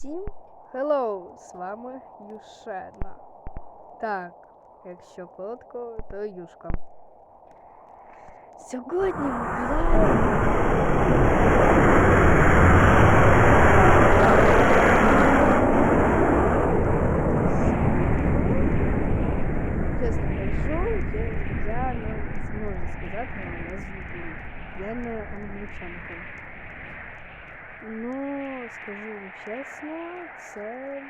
Всім hello! З вами Юшена. Так, якщо коротко, то Юшка. Сьогодні ми граємо. Я, не зможу сказати гри. Я не англічанка. Ну, скажу вам чесно, це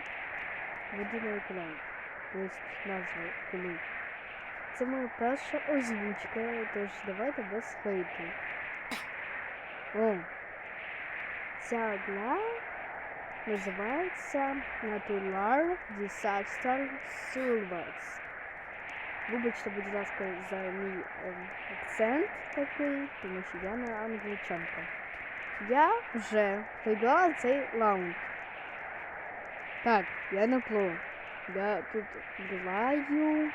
водяний екран. Тобто назва коли. Це моя перша озвучка, тож давайте без хейту. О, ця гра називається Natural Disaster Silvers. Вибачте, будь ласка, за мій ем, акцент такий, тому що я не англічанка. Я вже пройшла цей раунд. Так, я не пло. Я тут граю.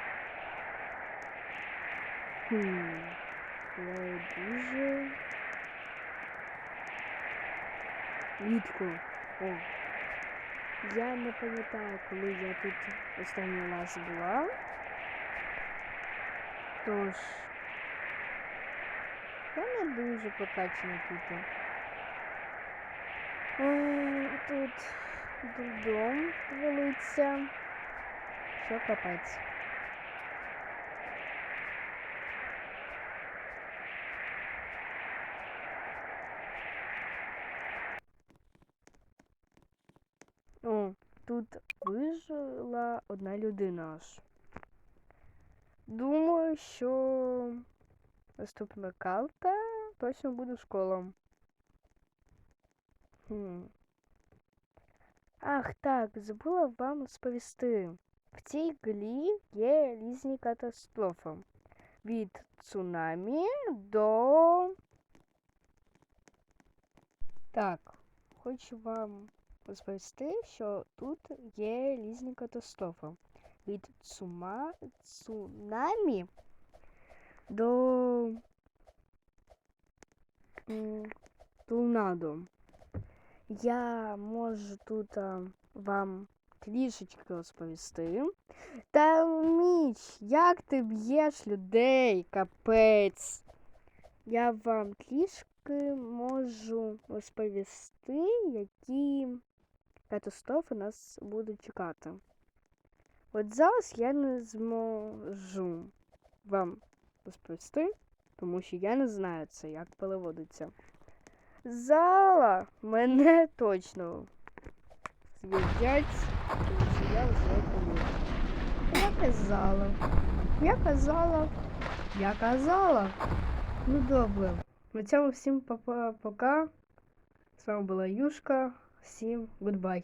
Хм. Я дуже. Рідко. О. Я не пам'ятаю, коли я тут останній раз була. Тож. Я не дуже покачана тут. Тут дом велиться. Що капець. О, тут вижила одна людина аж. Думаю, що наступна карта точно буде школа. Хм. Ах, так, забула вам розповісти. В цій грі є різні катастрофи. Від цунамі до. Так, хочу вам розповісти, що тут є різні катастрофи. Від цума... цунамі до торнадо. Я можу тут а, вам трішечки розповісти. Та Міч, як ти б'єш людей, капець. Я вам трішки можу розповісти, які катастрофи нас будуть чекати. От зараз я не зможу вам розповісти, тому що я не знаю це, як переводиться. Зала мене точно з'їдять, я вже помітила. Я казала. Я казала. Я казала. Ну добре. На цьому всім пока. З вами була Юшка. Всім гудбай.